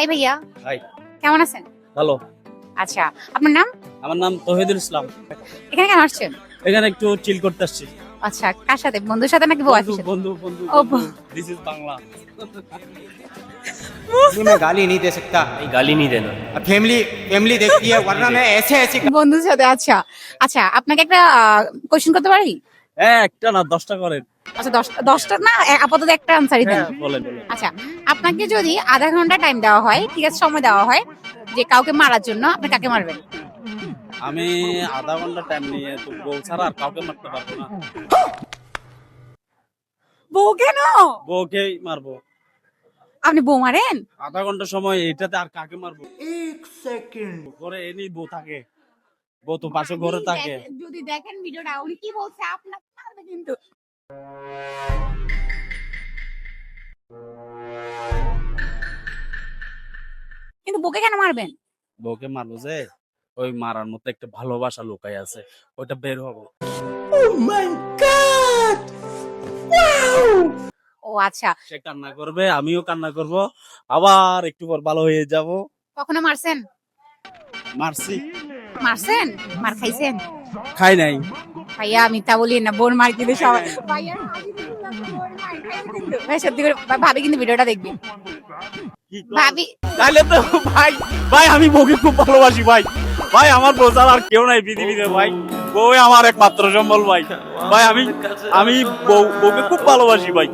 High ভাইয়া high কেমন আছেন ভালো আচ্ছা আপনার নাম আমার নাম তহিদুল ইসলাম এখানে কেন আসছেন এখানে একটু চিল করতে আসছি আচ্ছা কার সাথে বন্ধুর সাথে নাকি বউ বন্ধু সাথে বন্ধু বন্ধু ও, ব- দিস ইজ বাংলা नहीं, मैं गाली नहीं दे सकता नहीं गाली नहीं देना अब फैमिली फैमिली देखती है वरना मैं ऐसे ऐसे বন্ধুর সাথে আচ্ছা আচ্ছা আপনাকে একটা কোশ্চেন করতে পারি হ্যাঁ একটা না দশটা করেন। আচ্ছা দশটা দশটা না আপাতত একটা আনসারই দেন হ্যাঁ বলেন আচ্ছা আপনাকে যদি আধা ঘণ্টা টাইম দেওয়া হয় ঠিক আছে সময় দেওয়া হয় যে কাউকে মারার জন্য আপনি কাকে মারবেন? আমি আধা ঘণ্টা টাইম নিয়ে তো বউ ছাড়া আর কাউকে মারতে পারব না। বউ কেন? বউকেই মারবো। আপনি বউ মারেন? আধা ঘণ্টা সময় এটাতে আর কাকে মারবো? এক সেকেন্ড। এনি বউ থাকে। বউ তো পাশে ঘরে থাকে। যদি দেখেন ভিডিওটা উনি কি বলছে আপনাকে মারবে কিন্তু। কিন্তু বউকে কেন মারবেন? বউকে মারবো যে ওই মারার মতো একটা ভালোবাসা লুকাই আছে ওটা বের হব। ও আচ্ছা। সে কান্না করবে আমিও কান্না করব আবার একটু পর ভালো হয়ে যাব। কখনো মারছেন? মারছি। মারছেন? মার খাইছেন? খাই নাই। ভাইয়া মিথ্যা বলি না বোন মার কিন্তু সবাই। ভাই সত্যি করে ভাবি কিন্তু ভিডিওটা দেখবি। ভাবি তাহলে তো ভাই ভাই আমি বউকে খুব ভালোবাসি ভাই। ভাই আমার বউ আর কেউ নাই পৃথিবীতে ভাই। বউ আমার একমাত্র সম্বল ভাই। ভাই আমি আমি বউ বউকে খুব ভালোবাসি ভাই।